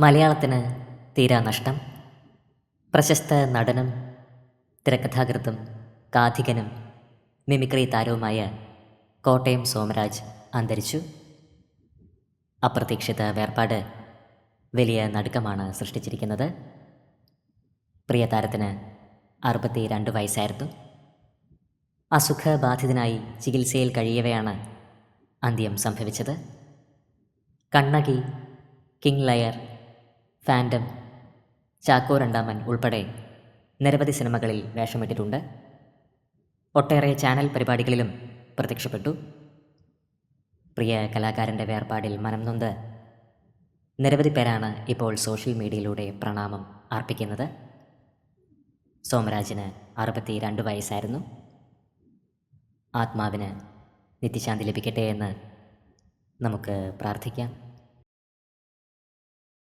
മലയാളത്തിന് തീരാ നഷ്ടം. പ്രശസ്ത നടനും തിരക്കഥാകൃത്തും കാഥികനും മിമിക്രി താരവുമായ കോട്ടയം സോമരാജ് അന്തരിച്ചു. അപ്രതീക്ഷിത വേർപാട് വലിയ നടുക്കമാണ് സൃഷ്ടിച്ചിരിക്കുന്നത്. പ്രിയ താരത്തിന് അറുപത്തി രണ്ട് വയസ്സായിരുന്നു. അസുഖബാധിതനായി ചികിത്സയിൽ കഴിയവെയാണ് അന്ത്യം സംഭവിച്ചത്. Kannaki king liar fandom. Chacko രണ്ടാമൻ ഉൾപ്പെടെ നിരവധി സിനിമകളിൽ വേഷമിട്ടിട്ടുണ്ട്. ഒട്ടേറെ ചാനൽ പരിപാടികളിലും പ്രത്യക്ഷപ്പെട്ടു. പ്രിയ കലാകാരന്റെ വേർപാടിൽ മനം നൊന്ത് നിരവധി പേരാണ് ഇപ്പോൾ സോഷ്യൽ മീഡിയയിലൂടെ പ്രണാമം അർപ്പിക്കുന്നത്. സോമരാജിന് അറുപത്തി രണ്ട് വയസ്സായിരുന്നു. ആത്മാവിന് നിത്യശാന്തി ലഭിക്കട്ടെ എന്ന് നമുക്ക് പ്രാർത്ഥിക്കാം.